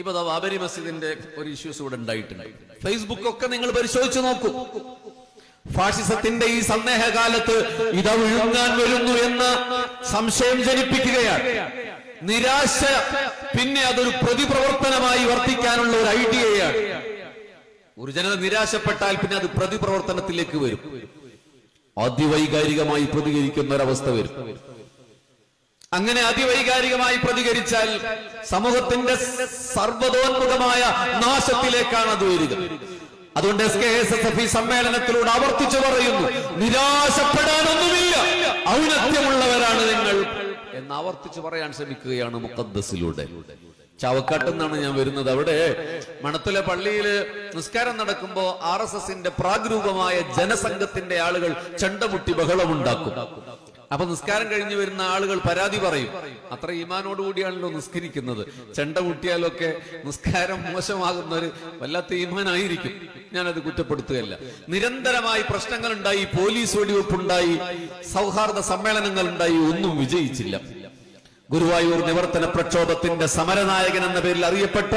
ഇപ്പൊ ബാബരി മസ്ജിദിന്റെ ഒരു ഇഷ്യൂസ് ഇവിടെ ഉണ്ടായിട്ടുണ്ട്. ഫേസ്ബുക്ക് ഒക്കെ നിങ്ങൾ പരിശോധിച്ചു നോക്കൂ. ഫാഷിസത്തിന്റെ ഈ സന്ദേഹകാലത്ത് ഇത വിഴുങ്ങാൻ വരുന്നു എന്ന് സംശയം ജനിപ്പിക്കുകയാണ്. നിരാശ പിന്നെ അതൊരു പ്രതിപ്രവർത്തനമായി വർത്തിക്കാനുള്ള ഒരു ഐഡിയയാണ്. ഒരു ജനത നിരാശപ്പെട്ടാൽ പിന്നെ അത് പ്രതിപ്രവർത്തനത്തിലേക്ക് വരും. അതിവൈകാരികമായി പ്രതികരിക്കുന്ന ഒരവസ്ഥ വരും. അങ്ങനെ അതിവൈകാരികമായി പ്രതികരിച്ചാൽ സമൂഹത്തിന്റെ സർവതോന്മുഖമായ നാശത്തിലേക്കാണ് അത് വരിക. അതുകൊണ്ട് S K S S F ഈ സമ്മേളനത്തിലൂടെ ആവർത്തിച്ചു പറയുന്നു നിരാശപ്പെടാനൊന്നുമില്ല ഔന്നത്യമുള്ളവരാണ് നിങ്ങൾ എന്ന് ആവർത്തിച്ചു പറയാൻ ശ്രമിക്കുകയാണ് മുക്കദ്സിലൂടെ ചാവക്കാട്ട് നിന്നാണ് ഞാൻ വരുന്നത്. അവിടെ മണത്തിലെ പള്ളിയിൽ നിസ്കാരം നടക്കുമ്പോ ആർ എസ് എസിന്റെ പ്രാഗ്രൂപമായ ജനസംഘത്തിന്റെ ആളുകൾ ചെണ്ടമുട്ടി ബഹളമുണ്ടാക്കും. അപ്പൊ നിസ്കാരം കഴിഞ്ഞു വരുന്ന ആളുകൾ പരാതി പറയും. അത്ര ഈമാനോടുകൂടിയാണല്ലോ നിസ്കരിക്കുന്നത്. ചെണ്ട കൂട്ടിയാലൊക്കെ നിസ്കാരം മോശമാകുന്ന ഒരു വല്ലാത്ത ഈമാനായിരിക്കും. ഞാനത് കുറ്റപ്പെടുത്തുകയല്ല. നിരന്തരമായി പ്രശ്നങ്ങൾ ഉണ്ടായി പോലീസ് വെടിവെപ്പുണ്ടായി സൗഹാർദ്ദ സമ്മേളനങ്ങൾ ഉണ്ടായി ഒന്നും വിജയിച്ചില്ല. ഗുരുവായൂർ നിവർത്തന പ്രക്ഷോഭത്തിന്റെ സമരനായകൻ എന്ന പേരിൽ അറിയപ്പെട്ട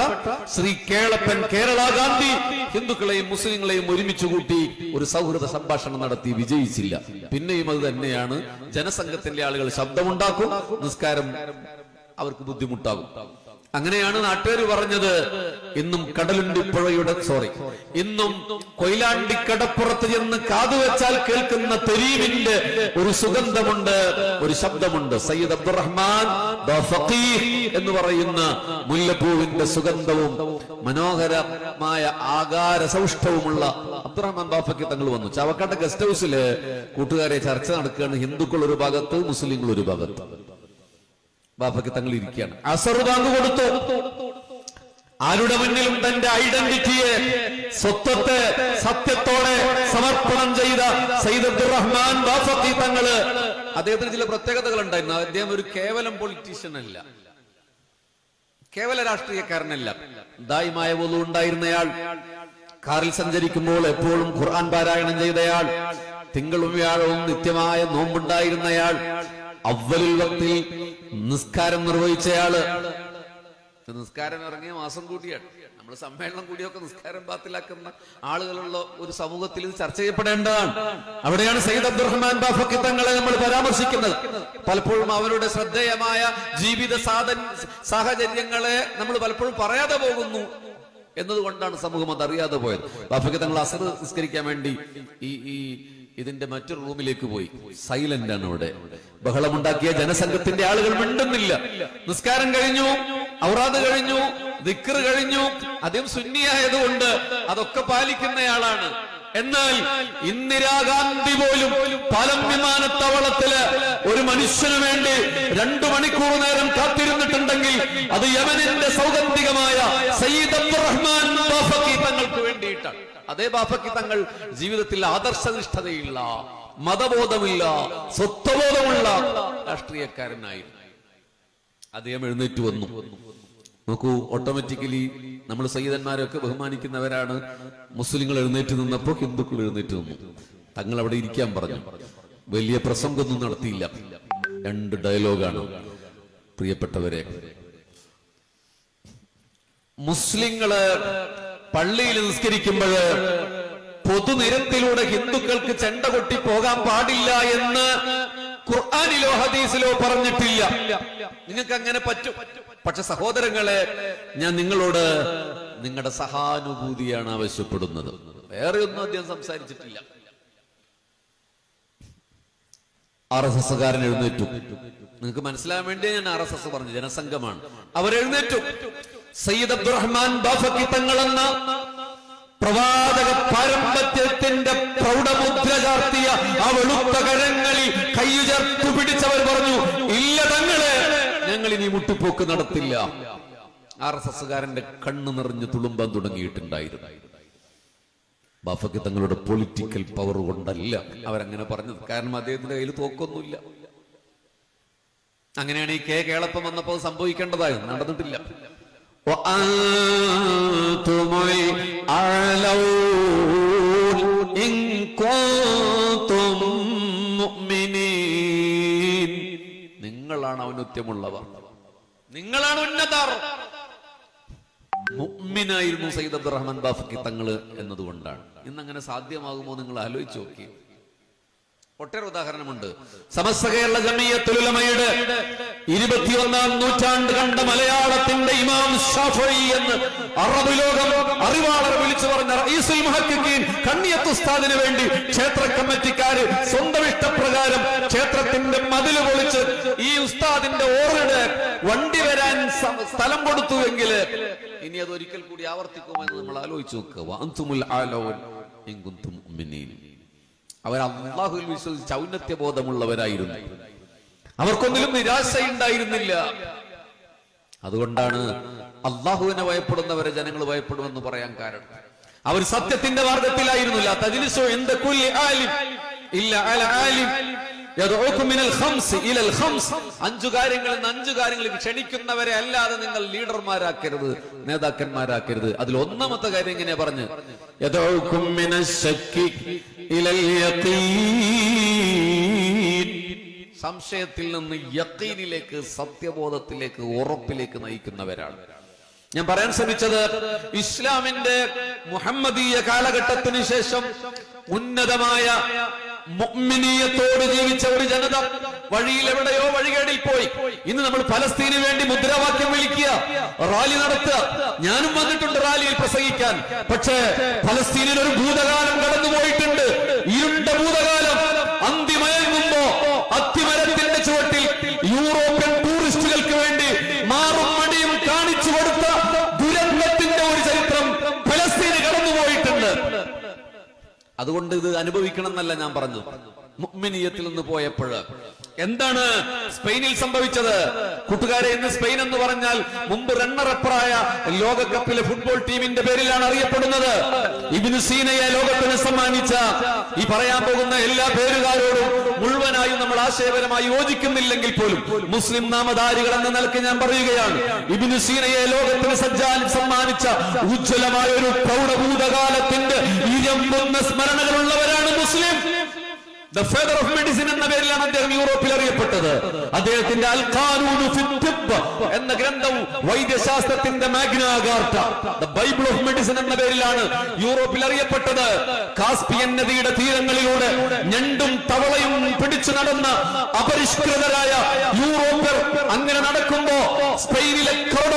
ശ്രീ കേളപ്പൻ കേരള ഗാന്ധി ഹിന്ദുക്കളെയും മുസ്ലിങ്ങളെയും ഒരുമിച്ച് കൂട്ടി ഒരു സൗഹൃദ സംഭാഷണം നടത്തി വിജയിച്ചില്ല. പിന്നെയും അത് തന്നെയാണ് ജനസംഘത്തിന്റെ ആളുകൾ ശബ്ദമുണ്ടാക്കും നിസ്കാരം അവർക്ക് ബുദ്ധിമുട്ടാകും. അങ്ങനെയാണ് നാട്ടുകാർ പറഞ്ഞത്. ഇന്നും കടലുണ്ടി പുഴയുടെ സോറി ഇന്നും കൊയിലാണ്ടി കടപ്പുറത്ത് ചെന്ന് കാതുവെച്ചാൽ കേൾക്കുന്ന തെരീവിന്റെ ഒരു സുഗന്ധമുണ്ട് ഒരു ശബ്ദമുണ്ട്. സയ്യിദ് അബ്ദുറഹ്മാൻ എന്ന് പറയുന്ന മുല്ലപ്പൂവിന്റെ സുഗന്ധവും മനോഹരമായ ആകാര സൗഷ്ഠവുമുള്ള അബ്ദുറഹ്മാൻ ബാഫക്കി തങ്ങൾ വന്നു. ചാവക്കാട്ടെ ഗസ്റ്റ് ഹൗസിൽ കൂട്ടുകാരെ ചർച്ച നടക്കുകയാണ്. ഹിന്ദുക്കൾ ഒരു ഭാഗത്ത് മുസ്ലിങ്ങൾ ഒരു ഭാഗത്ത്. ബാബയ്ക്ക് തങ്ങൾ ഇരിക്കുകയാണ് അസർ ബാങ്ക് കൊടുത്തു. ആരുടെ മുന്നിലും തന്റെ ഐഡന്റിറ്റിയെ സ്വത്വത്തെ സത്യത്തോടെ സമർപ്പണം ചെയ്ത സയ്യിദ് അബ്ദുറഹ്മാൻ ബാഫക്കി തങ്ങൾ. അദ്ദേഹത്തിന് ചില പ്രത്യേകതകൾ ഉണ്ടായിരുന്നു അദ്ദേഹം ഒരു കേവലം പൊളിറ്റീഷ്യൻ അല്ല. കേവല രാഷ്ട്രീയക്കാരനല്ല. ദായിമായ പോലും ഉണ്ടായിരുന്നയാൾ കാറിൽ സഞ്ചരിക്കുമ്പോൾ എപ്പോഴും ഖുർആൻ പാരായണം ചെയ്തയാൾ തിങ്കളും വ്യാഴവും നിത്യമായ നോമ്പുണ്ടായിരുന്നയാൾ അവലിൽ വക്തിൽ നിസ്കാരം നിർവഹിച്ചയാൾ. നിസ്കാരം ഇറങ്ങിയ മാസം കൂടിയാണ്. നമ്മൾ സമ്മേളനം കൂടിയൊക്കെ നിസ്കാരം ബാത്തിലാക്കുന്ന ആളുകളുള്ള ഒരു സമൂഹത്തിൽ ഇത് ചർച്ച ചെയ്യപ്പെടേണ്ടതാണ്. അവിടെയാണ് സയ്യിദ് അബ്ദുറഹ്മാൻ ബാഫക്കി തങ്ങളെ നമ്മൾ പരാമർശിക്കുന്നത്. പലപ്പോഴും അവരുടെ ശ്രദ്ധേയമായ ജീവിത സാധന സാഹചര്യങ്ങളെ നമ്മൾ പലപ്പോഴും പറയാതെ പോകുന്നു എന്നതുകൊണ്ടാണ് സമൂഹം അത് അറിയാതെ പോയത്. ബാഫക്കി തങ്ങൾ അസർ നിസ്കരിക്കാൻ വേണ്ടി ഈ ഈ ഇതിന്റെ മറ്റൊരു റൂമിലേക്ക് പോയി. സൈലന്റ് ആണ് അവിടെ ബഹളമുണ്ടാക്കിയ ജനസംഘത്തിന്റെ ആളുകൾ മിണ്ടുന്നില്ല. നിസ്കാരം കഴിഞ്ഞു ഔറാദ് കഴിഞ്ഞു ദിക്കർ കഴിഞ്ഞു. അദ്ദേഹം സുന്നിയായതുകൊണ്ട് അതൊക്കെ പാലിക്കുന്നയാളാണ്. എന്നാൽ ഇന്ദിരാഗാന്ധി പോലും പലം വിമാനത്താവളത്തിൽ ഒരു മനുഷ്യന് വേണ്ടി രണ്ടു മണിക്കൂർ നേരം കാത്തിരുന്നിട്ടുണ്ടെങ്കിൽ അത് യമനിന്റെ സൗഗന്ധികമായ സയ്യിദ് അബ്ദുറഹ്മാൻ ബാഫക്കി തങ്ങൾക്ക് വേണ്ടിയിട്ടാണ്. അതേ ബാഫക്കി തങ്ങൾ ജീവിതത്തിൽ ആദർശനിഷ്ഠതയില്ല മതബോധമില്ല സ്വത്വബോധമുള്ള രാഷ്ട്രീയക്കാരനായിരുന്നു. അദ്ദേഹം എഴുന്നേറ്റ് വന്നു. നോക്കൂ ഓട്ടോമാറ്റിക്കലി നമ്മൾ സയ്യിദന്മാരൊക്കെ ബഹുമാനിക്കുന്നവരാണ്. മുസ്ലിങ്ങൾ എഴുന്നേറ്റ് നിന്നപ്പോൾ ഹിന്ദുക്കൾ എഴുന്നേറ്റ് നിന്നു. തങ്ങൾ അവിടെ ഇരിക്കാൻ പറഞ്ഞു. വലിയ പ്രസംഗമൊന്നും നടത്തിയില്ല. രണ്ട് ഡയലോഗാണ് പ്രിയപ്പെട്ടവരെ. മുസ്ലിങ്ങൾ പള്ളിയിൽ നിസ്കരിക്കുമ്പോൾ പൊതുനിരത്തിലൂടെ ഹിന്ദുക്കൾക്ക് ചെണ്ട കൊട്ടി പോകാൻ പാടില്ല എന്ന് ഖുർആാനിലോ ഹദീസിലോ പറഞ്ഞിട്ടില്ല. നിങ്ങൾക്ക് അങ്ങനെ പറ്റും. പക്ഷെ സഹോദരങ്ങളെ ഞാൻ നിങ്ങളോട് നിങ്ങളുടെ സഹാനുഭൂതിയാണ് ആവശ്യപ്പെടുന്നത്. വേറെ ഒന്നും അദ്ദേഹം സംസാരിച്ചിട്ടില്ല. ആർ എസ് എസ്സുകാരൻ എഴുന്നേറ്റു. നിങ്ങൾക്ക് മനസ്സിലാകാൻ വേണ്ടി ഞാൻ ആർ എസ് എസ് പറഞ്ഞു ജനസംഘമാണ്. അവരെഴുന്നേറ്റു. സയ്യിദ് അബ്ദുറഹ്മാൻ ബാഫക്കി തങ്ങളെന്ന പ്രവാചക പാരമ്പര്യത്തിന്റെ പ്രൗഢമുദ്ര ചാർത്തിയ ആ വെളുത്ത കരങ്ങളിൽ കയ്യുചേർത്തു പിടിച്ചവർ പറഞ്ഞു ഇല്ല തങ്ങളെ ഞങ്ങൾ ഇനി മുട്ടിപ്പോക്ക് നടത്തില്ല. ആർ എസ് എസ്സുകാരന്റെ കണ്ണു നിറഞ്ഞു തുളുമ്പാൻ തുടങ്ങിയിട്ടുണ്ടായിരുന്നു. ബാഫക്ക് തങ്ങളുടെ പൊളിറ്റിക്കൽ പവർ കൊണ്ടല്ല അവരങ്ങനെ പറഞ്ഞത്. കാരണം അദ്ദേഹത്തിന്റെ കയ്യിൽ തോക്കൊന്നുമില്ല. അങ്ങനെയാണ് ഈ കെ കേളപ്പം വന്നപ്പോൾ സംഭവിക്കേണ്ടതായിരുന്നു നടന്നിട്ടില്ല. وأنتم الأعلون إن كنتم مؤمنين നിങ്ങളാണ് ഔന്നത്യമുള്ളവർ നിങ്ങളാണ് ഉന്നതർ മുഅ്മിനായിരുന്നു സയ്യിദ് അബ്ദുറഹ്മാൻ ബാഫക്കി തങ്ങള് എന്നതുകൊണ്ടാണ് ഇന്ന് അങ്ങനെ സാധ്യമാകുമോ നിങ്ങൾ ആലോചിച്ച് നോക്കി ഒട്ടേറെ ഉദാഹരണമുണ്ട് സമസ്ത കേരള ജമീയത്തുലമയുടെ ഇരുപത്തിയൊന്നാം നൂറ്റാണ്ട് കണ്ട മലയാളത്തിന്റെ ഇമാം ഷാഫി എന്ന് അറബ് ലോകം അറിവാളർ വിളിച്ചു പറഞ്ഞ റഈസുൽ മുഹക്കിക്കീൻ കണ്ണിയത്ത് ഉസ്താദിന് വേണ്ടി ക്ഷേത്ര കമ്മിറ്റിക്കാര് സ്വന്തം ഇഷ്ടപ്രകാരം ക്ഷേത്രത്തിന്റെ മതിൽ പൊളിച്ച് ഈ ഉസ്താദിന്റെ ഓർഡർ വണ്ടി വരാൻ സ്ഥലം സ്ഥലം കൊടുത്തുവെങ്കിൽ ഇനി അത് ഒരിക്കൽ കൂടി ആവർത്തിക്കുമെന്ന് നമ്മൾ ആലോചിച്ചു നോക്കുക. അവർ അള്ളാഹുവിൽ വിശ്വസിച്ച് ഔന്നത്യബോധമുള്ളവരായിരുന്നു. അവർക്കൊന്നിലും നിരാശയുണ്ടായിരുന്നില്ല. അതുകൊണ്ടാണ് അള്ളാഹുവിനെ ഭയപ്പെടുന്നവരെ ജനങ്ങൾ ഭയപ്പെടുമെന്ന് പറയാൻ കാരണം. അവർ സത്യത്തിന്റെ മാർഗത്തിലായിരുന്നില്ല. തജ്ലിസു ഖംസ് അഞ്ചു കാര്യങ്ങളിൽ നിന്ന് അഞ്ചു കാര്യങ്ങളിൽ ക്ഷണിക്കുന്നവരെ അല്ലാതെ നിങ്ങൾ ലീഡർമാരാക്കരുത് നേതാക്കന്മാരാക്കരുത്. അതിൽ ഒന്നാമത്തെ കാര്യം ഇങ്ങനെ പറഞ്ഞു. യദ്ഉകും സംശയത്തിൽ നിന്ന് യക്കീനിലേക്ക് സത്യബോധത്തിലേക്ക് ഉറപ്പിലേക്ക് നയിക്കുന്നവരാണ്. ഞാൻ പറയാൻ ശ്രമിച്ചത് ഇസ്ലാമിന്റെ മുഹമ്മദീയ കാലഘട്ടത്തിന് ശേഷം ഉന്നതമായ മുഅ്മിനീയത്തോട് ജീവിച്ച ഒരു ജനത വഴിയിൽ എവിടെയോ വഴികേടിൽ പോയി. ഇന്ന് നമ്മൾ ഫലസ്തീന് വേണ്ടി മുദ്രാവാക്യം വിളിക്കുക റാലി നടത്തുക. ഞാനും വന്നിട്ടുണ്ട് റാലിയിൽ പ്രസംഗിക്കാൻ. പക്ഷേ ഫലസ്തീനിൽ ഒരു ഭൂതകാലം കടന്നുപോയിട്ടുണ്ട്. അതുകൊണ്ട് ഇത് അനുഭവിക്കണം എന്നല്ല ഞാൻ പറഞ്ഞത്. മുഅ്മിനീയത്തിൽ നിന്ന് പോയപ്പോൾ എന്താണ് സ്പെയിനിൽ സംഭവിച്ചത്? കൂട്ടുകാരെ ഇന്ന് സ്പെയിൻ എന്ന് പറഞ്ഞാൽ മുമ്പ് റണ്ണറപ്പറായ ലോകകപ്പിലെ ഫുട്ബോൾ ടീമിന്റെ പേരിലാണ് അറിയപ്പെടുന്നത്. ഇബിനു സീനയെ ലോകത്തിന് സമ്മാനിച്ച ഈ പറയാൻ പോകുന്ന എല്ലാ പേരുകാരോടും മുഴുവനായും നമ്മൾ ആശയപരമായി യോജിക്കുന്നില്ലെങ്കിൽ പോലും മുസ്ലിം നാമധാരികൾ എന്ന നിലയ്ക്ക് ഞാൻ പറയുകയാണ്. ഇബിനു സീനയെ ലോകത്തിന് സജ്ജാൻ സമ്മാനിച്ച ഉജ്ജ്വലമായ ഒരു പ്രൗഢഭൂതകാലത്തിന്റെ ഇരമ്പുന്ന സ്മരണകളുള്ളവരാണ് മുസ്ലിം. ദ ഫാദർ ഓഫ് മെഡിസിൻ എന്ന പേരിലാണ് അദ്ദേഹം യൂറോപ്പിൽ അറിയപ്പെട്ടത്. അദ്ദേഹത്തിന്റെ അൽ എന്ന ഗ്രന്ഥവും വൈദ്യശാസ്ത്രത്തിന്റെ Magna Carta the Bible of medicine എന്ന പേരിലാണ് യൂറോപ്പിൽ അറിയപ്പെട്ടത്. കാസ്പിയൻ നദിയുടെ തീരങ്ങളിലൂടെ ഞണ്ടും തവളയും പിടിച്ചു നടന്ന അപരിഷ്കൃതരായ യൂറോപ്യർ അങ്ങനെ നടക്കുമ്പോ സ്പെയിനിലെ കോർഡോവ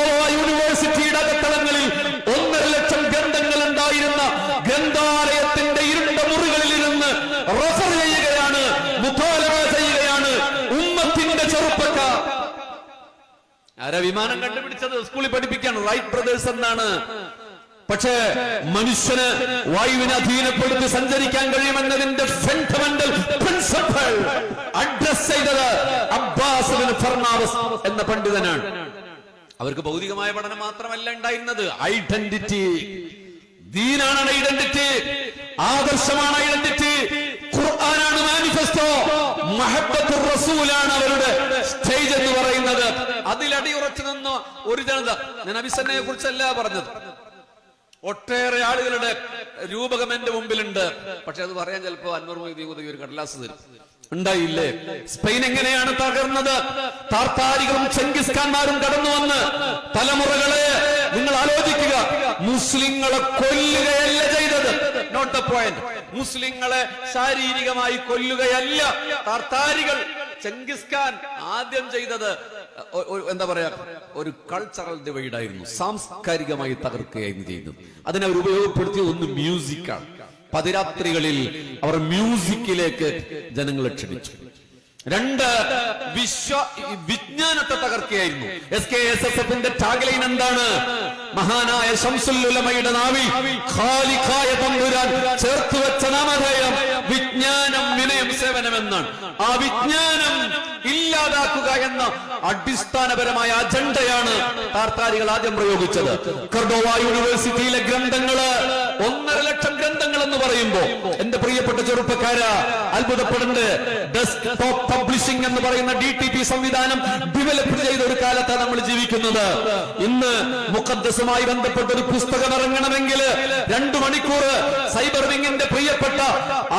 വിമാനം കണ്ടുപിടിച്ചത് സ്കൂളിൽ പഠിപ്പിക്കാണ് റൈറ്റ് ബ്രദേഴ്സ് എന്നാണ്. പക്ഷേ മനുഷ്യന് വായുവിനെ അധീനപ്പെടുത്തി സഞ്ചരിക്കാൻ കഴിയുമെന്നതിന്റെ ഫണ്ടമെന്റൽ പ്രിൻസിപ്പൾ അഡ്രസ് ചെയ്തത് അബ്ബാസ് ബിൻ ഫർണാവസ് എന്ന പണ്ഡിതനാണ്. അവർക്ക് ഭൗതികമായ പഠനം മാത്രമല്ല ഉണ്ടായിരുന്നത്. ഐഡന്റിറ്റി ദീനാണ് ഐഡന്റിറ്റി ആദർശമാണ് ഐഡന്റിറ്റി ഖുർആനാണ് മാനിഫെസ്റ്റോ മഹബത്ത് റസൂലാണ് അവരുടെ സ്റ്റേജ് എന്ന് പറയുന്നത്. അതിൽ നിന്ന്. ഒരു ജനത ഞാൻ അഭിസന്നയെ കുറിച്ചല്ല പറഞ്ഞത്. ഒട്ടേറെ ആളുകളുടെ രൂപകം എന്റെ മുമ്പിലുണ്ട്. പക്ഷെ അത് പറയാൻ ചിലപ്പോ അൻവർ ഒരു കടലാസ് തരും. ഉണ്ടായില്ലേ? സ്പെയിൻ എങ്ങനെയാണ് തകർന്നത്? താർത്താരികളും ചെങ്കിസ്ഖാൻമാരും കടന്നു വന്ന് തലമുറകളെ നിങ്ങൾ ആലോചിക്കുക. മുസ്ലിങ്ങളെ കൊല്ലുകയല്ല ചെയ്തത്. നോട്ട് ദ പോയിന്റ് മുസ്ലിങ്ങളെ ശാരീരികമായി കൊല്ലുകയല്ല. താർത്താരികൾ ചെങ്കിസ്ഖാൻ ആദ്യം ചെയ്തത് എന്താ പറയാ? ഒരു കൾച്ചറൽ ഡിവൈഡ് ആയിരുന്നു. സാംസ്കാരികമായി തകർക്കുകയായിരുന്നു ചെയ്യുന്നത്. അതിനെ അവർ ഉപയോഗപ്പെടുത്തിയത് ഒന്ന് മ്യൂസിക്കാണ് പതിരാത്രികളിൽ അവർ മ്യൂസിക്കിലേക്ക് ജനങ്ങളെ ക്ഷണിച്ചു. രണ്ട് വിശ്വ വിജ്ഞാനത്തെ തകർക്കുകയായിരുന്നു. എസ് കെ എസ് എസ് എഫിന്റെ ടാഗ്ലൈൻ എന്താണ്? മഹാനായ ശംസുല്ലുലമയുടെ നാവി ഖാലിഖായ തമ്പുരാൻ ചേർത്ത് വെച്ച നാമധേയം വിജ്ഞാനം വിനയം സേവനം എന്നാണ് ആ വിജ്ഞാനം ഇല്ലാതാക്കുക എന്ന അടിസ്ഥാനപരമായ അജണ്ടയാണ് താർത്താരികൾ ആദ്യം പ്രയോഗിച്ചത്. കർഡോവ യൂണിവേഴ്സിറ്റിയിലെ ഗ്രന്ഥങ്ങൾ ഒന്നര ലക്ഷം ഗ്രന്ഥങ്ങൾ എന്ന് പറയുമ്പോ എന്റെ പ്രിയപ്പെട്ട ചെറുപ്പക്കാര അത്ഭുതപ്പെടേണ്ട ഡെസ്ക് ടോപ്പ് പബ്ലിഷിംഗ് എന്ന് പറയുന്ന ഡി ടി പി സംവിധാനം ഡെവലപ്പ് ചെയ്ത ഒരു കാലത്താണ് നമ്മൾ ജീവിക്കുന്നത്. ഇന്ന് മുഖദ്ദസുമായി ബന്ധപ്പെട്ട ഒരു പുസ്തകം ഇറങ്ങണമെങ്കിൽ രണ്ടു മണിക്കൂർ സൈബർ വിങ്ങിന്റെ പ്രിയപ്പെട്ട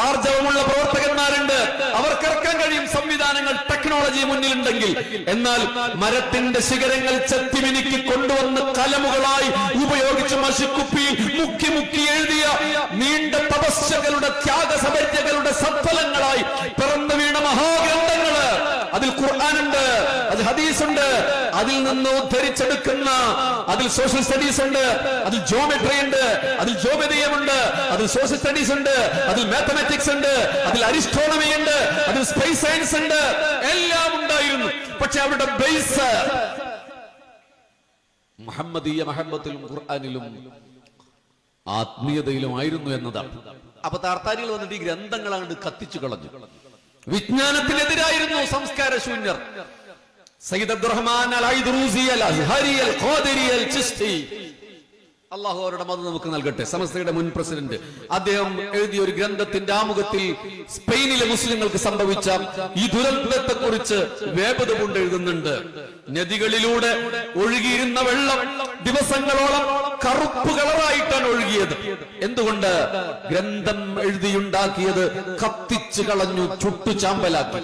ആർജവമുള്ള പ്രവർത്തകന്മാരുണ്ട്. അവർക്ക് ഇറക്കാൻ കഴിയും. സംവിധാനങ്ങൾ ടെക്നോളജി മുന്നിലുണ്ടെങ്കിൽ. എന്നാൽ മരത്തിന്റെ ശിഖരങ്ങൾ ചെത്തിമിനുക്കി കൊണ്ടുവന്ന് കലമുകളായി ഉപയോഗിച്ച് മഷിക്കുപ്പിയിൽ മുക്കി മുക്കി എഴുതിയ നീണ്ട തപസ്യകളുടെ ത്യാഗസമര്യകളുടെ സത്ഫലങ്ങളായി അതിൽ ഉണ്ട്. അതിൽ നിന്ന് ഉദ്ധരിച്ചെടുക്കുന്ന അതിൽ സോഷ്യൽ സ്റ്റഡീസ് ഉണ്ട്. അതിൽ ജോമെട്രി ഉണ്ട്. അതിൽ ജോമെതീയമുണ്ട് അതിൽ സോഷ്യൽ സ്റ്റഡീസ് ഉണ്ട്. അതിൽ മാത്തമാറ്റിക്സ് ഉണ്ട്. അതിൽ അരിസ്ട്രോണമി ഉണ്ട്. അതിൽ സ്പേസ് സയൻസ് ഉണ്ട്. എല്ലാം ഉണ്ടായിരുന്നു. പക്ഷെ അവരുടെ ബേസ് മുഹമ്മദീയ മഹമ്മത്തിലും ഖുർആാനിലും ആത്മീയതയിലുമായിരുന്നു എന്നതാണ്. അപ്പൊ താർത്താരികൾ വന്നിട്ട് ഈ ഗ്രന്ഥങ്ങൾ അങ്ങോട്ട് കത്തിച്ചു കളഞ്ഞു. വിജ്ഞാനത്തിനെതിരായിരുന്നു സംസ്കാര ശൂന്യർ. സയ്യിദ് അബ്ദുറഹ്മാൻ അൽ ഐദ്റൂസി അൽ അസ്ഹരി അൽ ഖാദിരി അൽ ചിസ്തി. അള്ളാഹു അവരുടെ മതം നമുക്ക് നൽകട്ടെ. സമസ്തയുടെ മുൻ പ്രസിഡന്റ്. അദ്ദേഹം എഴുതിയ ഒരു ഗ്രന്ഥത്തിന്റെ ആമുഖത്തിൽ സ്പെയിനിലെ മുസ്ലിങ്ങൾക്ക് സംഭവിച്ച ഈ ദുരന്തത്തെ കുറിച്ച് വേപത കൊണ്ട് എഴുതുന്നുണ്ട്. നദികളിലൂടെ ഒഴുകിയിരുന്ന വെള്ളം ദിവസങ്ങളോളം കറുപ്പ് കളറായിട്ടാണ് ഒഴുകിയത്. എന്തുകൊണ്ട്? ഗ്രന്ഥം എഴുതിയുണ്ടാക്കിയത് കത്തിച്ചു കളഞ്ഞു ചുട്ടു ചാമ്പലാക്കി.